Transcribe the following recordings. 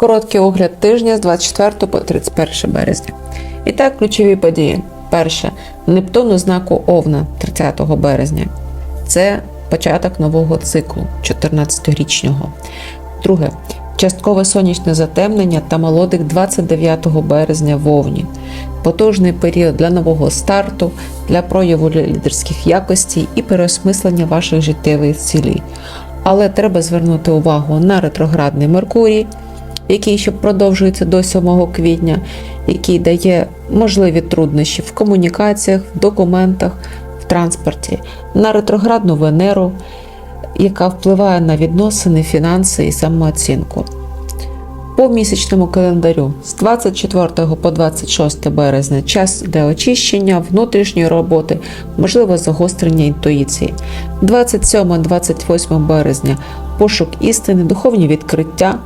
Короткий огляд тижня з 24 по 31 березня. І так, ключові події. Перше. Нептун у знаку Овна 30 березня. Це початок нового циклу 14-річного. Друге. Часткове сонячне затемнення та молодик 29 березня в Овні. Потужний період для нового старту, для прояву лідерських якостей і переосмислення ваших життєвих цілей. Але треба звернути увагу на ретроградний Меркурій, який ще продовжується до 7 квітня, який дає можливі труднощі в комунікаціях, в документах, в транспорті, на ретроградну Венеру, яка впливає на відносини, фінанси і самооцінку. По місячному календарю з 24 по 26 березня час для очищення, внутрішньої роботи, можливо загострення інтуїції. 27-28 березня пошук істини, духовні відкриття,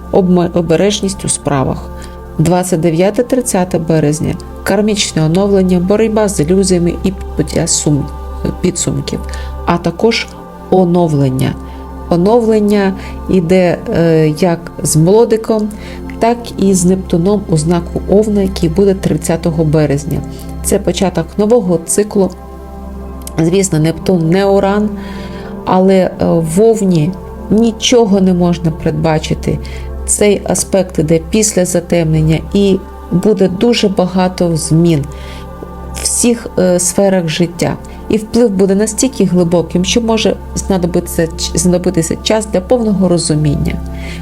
обережність у справах. 29-30 березня кармічне оновлення, боротьба з ілюзіями і сум, підсумків, а також оновлення. Оновлення йде е, як з молодиком, так і з Нептуном у знаку Овна, який буде 30 березня. Це початок нового циклу. Звісно, Нептун не уран, але е, в Овні нічого не можна передбачити. Цей аспект іде після затемнення і буде дуже багато змін в всіх е, сферах життя. І вплив буде настільки глибоким, що може знадобитися, знадобитися час для повного розуміння.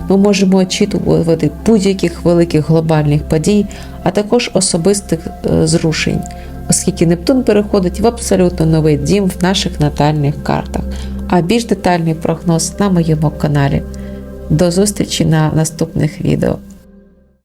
Ми можемо очікувати будь-яких великих глобальних подій, а також особистих е, зрушень, оскільки Нептун переходить в абсолютно новий дім в наших натальних картах. А більш детальний прогноз на моєму каналі. До зустрічі на наступних відео.